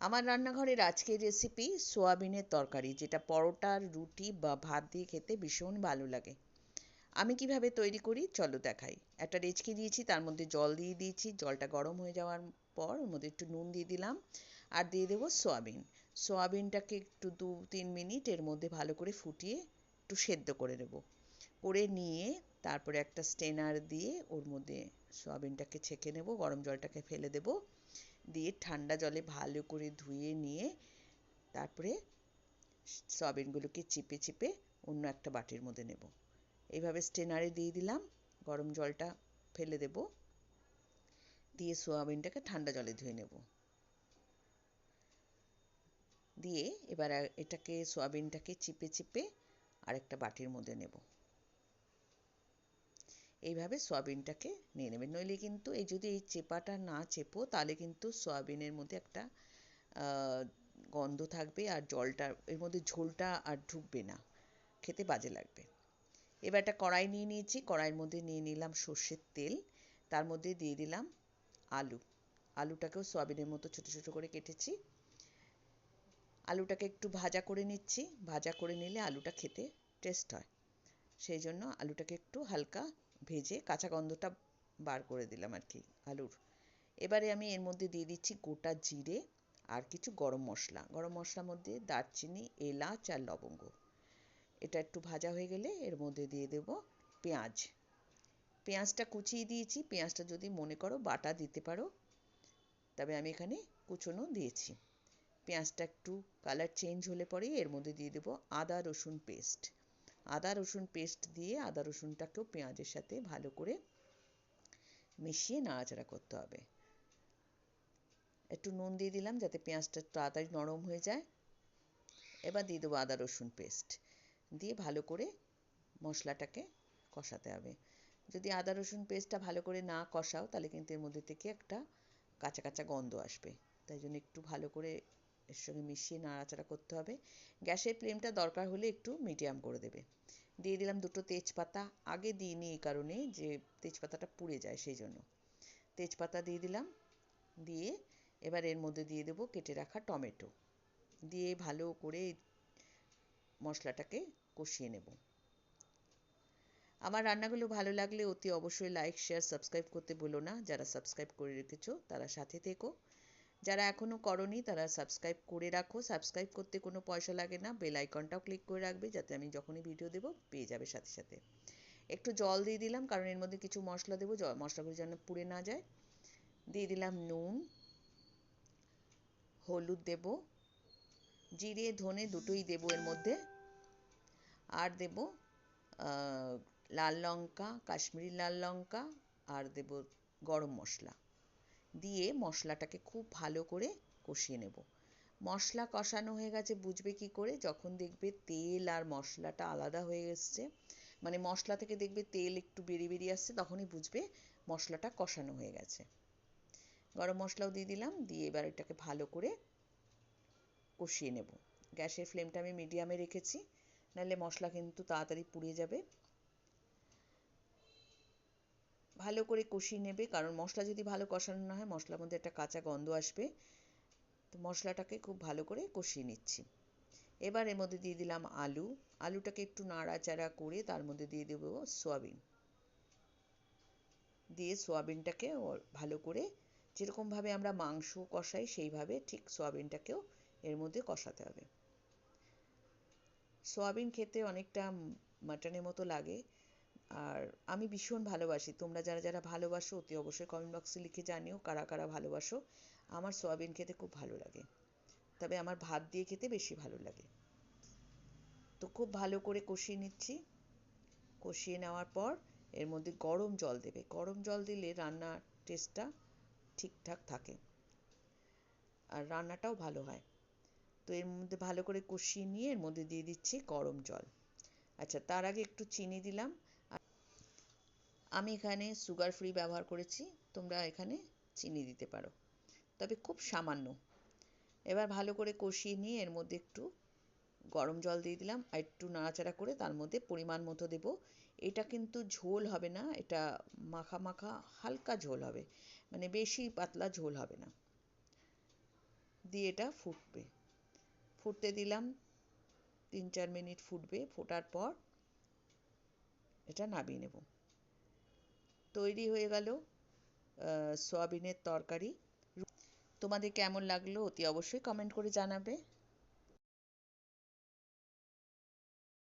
আমার রান্নাঘরের আজকের রেসিপি সোয়াবিনের তরকারি, যেটা পরোটার রুটি বা ভাত দিয়ে খেতে ভীষণ ভালো লাগে। আমি কীভাবে তৈরি করি চলো দেখাই। একটা রেচকি দিয়েছি, তার মধ্যে জল দিয়ে দিয়েছি। জলটা গরম হয়ে যাওয়ার পর ওর মধ্যে একটু নুন দিয়ে দিলাম আর দিয়ে দেবো সোয়াবিন। সোয়াবিনটাকে একটু দু তিন মিনিট এর মধ্যে ভালো করে ফুটিয়ে একটু সেদ্ধ করে নেব। করে নিয়ে তারপরে একটা স্টেনার দিয়ে ওর মধ্যে সোয়াবিনটাকে ছেঁকে নেব, গরম জলটাকে ফেলে দেব। দিয়ে ঠান্ডা জলে ভালো করে ধুয়ে নিয়ে তারপরে সয়াবিনগুলোকে চিপে চিপে অন্য একটা বাটির মধ্যে নেব। এইভাবে স্টেনারে দিয়ে দিলাম, গরম জলটা ফেলে দেব, দিয়ে সোয়াবিনটাকে ঠান্ডা জলে ধুয়ে নেব। দিয়ে এবার এটাকে, সোয়াবিনটাকে চিপে চিপে আরেকটা বাটির মধ্যে নেব। এইভাবে সয়াবিনটাকে নিয়ে নেবেন নইলে কিন্তু এই যদি এই চেপাটা না চেপো, তাহলে কিন্তু সয়াবিনের মধ্যে একটা গন্ধ থাকবে আর জলটা, এর মধ্যে ঝোলটা আর ঢুকবে না। খেতে বাজে লাগবে। এবার একটা কড়াই নিয়ে নিয়েছি। কড়াইয়ের মধ্যে নিয়ে নিলাম সর্ষের তেল। তার মধ্যে দিয়ে দিলাম আলু। আলুটাকেও সয়াবিনের মতো ছোট ছোট করে কেটেছি। আলুটাকে একটু ভাজা করে নিচ্ছি। ভাজা করে নিলে আলুটা খেতে টেস্ট হয়। সেই জন্য আলুটাকে একটু হালকা ভেজে কাঁচা গন্ধটা বার করে দিলাম আর কি, আলুর। এবারে আমি এর মধ্যে দিয়ে দিচ্ছি গোটা জিরে আর কিছু গরম মশলা। গরম মশলার মধ্যে দারচিনি, এলাচ আর লবঙ্গ। এটা একটু ভাজা হয়ে গেলে এর মধ্যে দিয়ে দেব পেঁয়াজ। পেঁয়াজটা কুচিয়ে দিয়েছি। পেঁয়াজটা যদি মনে করো বাটা দিতে পারো, তবে আমি এখানে কুচনো দিয়েছি। পেঁয়াজটা একটু কালার চেঞ্জ হলে পরেই এর মধ্যে দিয়ে দেবো আদা রসুন পেস্ট আদা, রসুন পেস্ট দিয়ে আদা, রসুনটাকেও পেঁয়াজের সাথে ভালো করে মিশিয়ে নাড়াচাড়া করতে হবে। একটু নুন দিয়ে দিলাম যাতে পেঁয়াজটা তাড়াতাড়ি নরম হয়ে যায়। এবার দিয়ে দেবো আদা, রসুন পেস্ট দিয়ে ভালো করে মশলাটাকে কষাতে হবে। যদি আদা, রসুন পেস্টটা ভালো করে না কষাও তাহলে কিন্তু এর মধ্যে থেকে একটা কাঁচা কাঁচা গন্ধ আসবে। তাই জন্য একটু ভালো করে এর সঙ্গে মিশিয়ে নাড়াচাড়া করতে হবে। গ্যাসের ফ্লেমটা দরকার হলে একটু মিডিয়াম করে দেবে। দিয়ে দিলাম দুটো তেজপাতা। আগে দিইনি এই কারণে যে তেজপাতাটা পুড়ে যায় সেই জন্য। তেজপাতা দিয়ে দিলাম। দিয়ে এবার এর মধ্যে দিয়ে দেবো কেটে রাখা টমেটো। দিয়ে ভালো করে মশলাটাকে কষিয়ে নেব। আমার রান্নাগুলো ভালো লাগলে অতি অবশ্যই লাইক, শেয়ার, সাবস্ক্রাইব করতে বলো না। যারা সাবস্ক্রাইব করে রেখেছো তারা সাথে থেকো। যারা এখনও করনি, তারা সাবস্ক্রাইব করে রাখো। সাবস্ক্রাইব করতে কোনো পয়সা লাগে না। বেল আইকনটাও ক্লিক করে রাখবে, যাতে আমি যখনই ভিডিও দেবো, পেয়ে যাবে সাথে সাথে। একটু জল দিয়ে দিলাম, কারণ এর মধ্যে কিছু মশলা দেবো। মশলাগুলো যেন পুড়ে না যায়। দিয়ে দিলাম নুন, হলুদ দেব, জিরে, ধনে দুটোই দেবো এর মধ্যে। আর দেব লাল লঙ্কা, কাশ্মীরি লাল লঙ্কা, আর দেব গরম মশলা। দিয়ে মশলাটাকে খুব ভালো করে কষিয়ে নেব। মশলা কষানো হয়ে গেছে, বুঝবে কি করে? যখন দেখবে তেল আর মশলাটা আলাদা হয়ে এসছে মানে মশলা থেকে দেখবে তেল একটু বেরিয়ে বেরিয়ে আসছে, তখনই বুঝবে মশলাটা কষানো হয়ে গেছে। গরম মশলাও দিয়ে দিলাম, দিয়ে এবার এটাকে ভালো করে কষিয়ে নেব। গ্যাসের ফ্লেমটা আমি মিডিয়ামে রেখেছি, নাহলে মশলা কিন্তু তাড়াতাড়ি পুড়ে যাবে। ভালো করে কষিয়ে নেবে, কারণ মশলা যদি ভালো কষানো না হয়, মশলার মধ্যে একটা কাঁচা গন্ধ আসবে। তো মশলাটাকে খুব ভালো করে কষিয়ে নিচ্ছি। এবার এর মধ্যে দিয়ে দিলাম আলু। আলুটাকে একটু নাড়াচাড়া করে তার মধ্যে দিয়ে দেবো সোয়াবিন। দিয়ে সোয়াবিনটাকে ভালো করে যেরকমভাবে আমরা মাংস কষাই, সেইভাবে ঠিক সোয়াবিনটাকেও এর মধ্যে কষাতে হবে। সোয়াবিন খেতে অনেকটা মাটনের মতো লাগে। আর আমি ভীষণ ভালোবাসি। তোমরা যারা যারা ভালোবাসো, অতি অবশ্যই কমেন্ট বক্সে লিখে জানিও কারা কারা ভালোবাসো। আমার সয়াবিন খেতে খুব ভালো লাগে। তবে আমার ভাত দিয়ে খেতে বেশি ভালো লাগে। তো খুব ভালো করে কষিয়ে নিচ্ছি। কষিয়ে নেওয়ার পর এর মধ্যে গরম জল দেবে। গরম জল দিলে রান্নার টেস্টটা ঠিকঠাক থাকে। আর রান্নাটাও ভালো হয়। তো এর মধ্যে ভালো করে কষিয়ে নিয়ে এর মধ্যে দিয়ে দিচ্ছি গরম জল। আচ্ছা তার আগে একটু চিনি দিলাম। আমি এখানে সুগার ফ্রি ব্যবহার করেছি, তোমরা এখানে চিনি দিতে পারো। তবে খুব সামান্য। এবার ভালো করে কষিয়ে নিয়ে এর মধ্যে একটু গরম জল দিয়ে দিলাম, আর একটু নাড়াচাড়া করে তার মধ্যে পরিমাণ মতো দেব। এটা কিন্তু ঝোল হবে না, এটা মাখা মাখা হালকা ঝোল হবে মানে বেশি পাতলা ঝোল হবে না। দিয়ে এটা ফুটবে। ফুটতে দিলাম, তিন চার মিনিট ফুটবে, ফোটার পর এটা নামিয়ে নেব। তৈরি হয়ে গেল সোয়াবিনের তরকারি। তোমাদের কেমন লাগল অতি অবশ্যই কমেন্ট করে জানাবে।